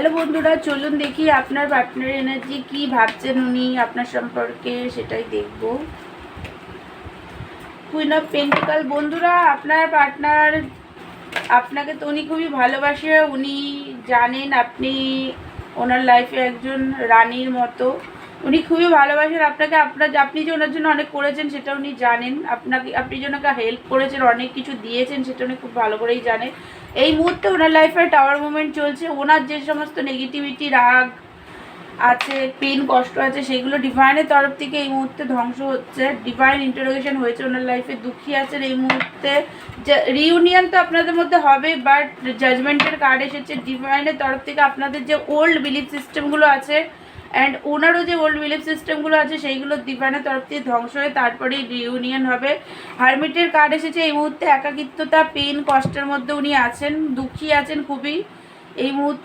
Hello বন্ধুরা, চলুন দেখি আপনার পার্টনার এনার্জি কি ভাবছেন উনি, আপনার সম্পর্কে সেটাই দেখব। কুইন অফ পেন্টিকাল বন্ধুরা, আপনার পার্টনার আপনাকে তো উনি খুবই ভালোবাসে, উনি জানেন আপনি ওনার লাইফে একজন রানীর মতো। উনি খুবই ভালোবাসেন আপনাকে, আপনার আপনি যে ওনার জন্য অনেক করেছেন সেটা উনি জানেন। আপনাকে, আপনি যে ওনাকে হেল্প করেছেন, অনেক কিছু দিয়েছেন সেটা উনি খুব ভালো করেই জানেন। এই মুহূর্তে ওনার লাইফে টাওয়ার মুভমেন্ট চলছে। ওনার যে সমস্ত নেগেটিভিটি রাগ আছে পেন কষ্ট আছে, সেগুলো ডিভাইনের তরফ থেকে এই মুহূর্তে ধ্বংস হচ্ছে। ডিভাইন ইন্টারোগেশন হয়েছে ওনার লাইফে দুঃখী আছেন এই মুহূর্তে। রিউনিয়ন তো আপনাদের মধ্যে হবে বাট জাজমেন্টের কার্ড এসেছে। ডিভাইনের তরফ থেকে আপনাদের যে ওল্ড বিলিফ সিস্টেমগুলো আছে অ্যান্ড ওনারও যে ওল্ড বিলিফ সিস্টেমগুলো আছে, সেইগুলো ডিভাইনের তরফ থেকে ধ্বংস হয়ে তারপরেই রিউনিয়ন হবে। হারমিটের কার্ড এসেছে, এই মুহূর্তে একাকিত্বতা পেন কষ্টের মধ্যে উনি আছেন, দুঃখী আছেন খুবই। এই মুহূর্তে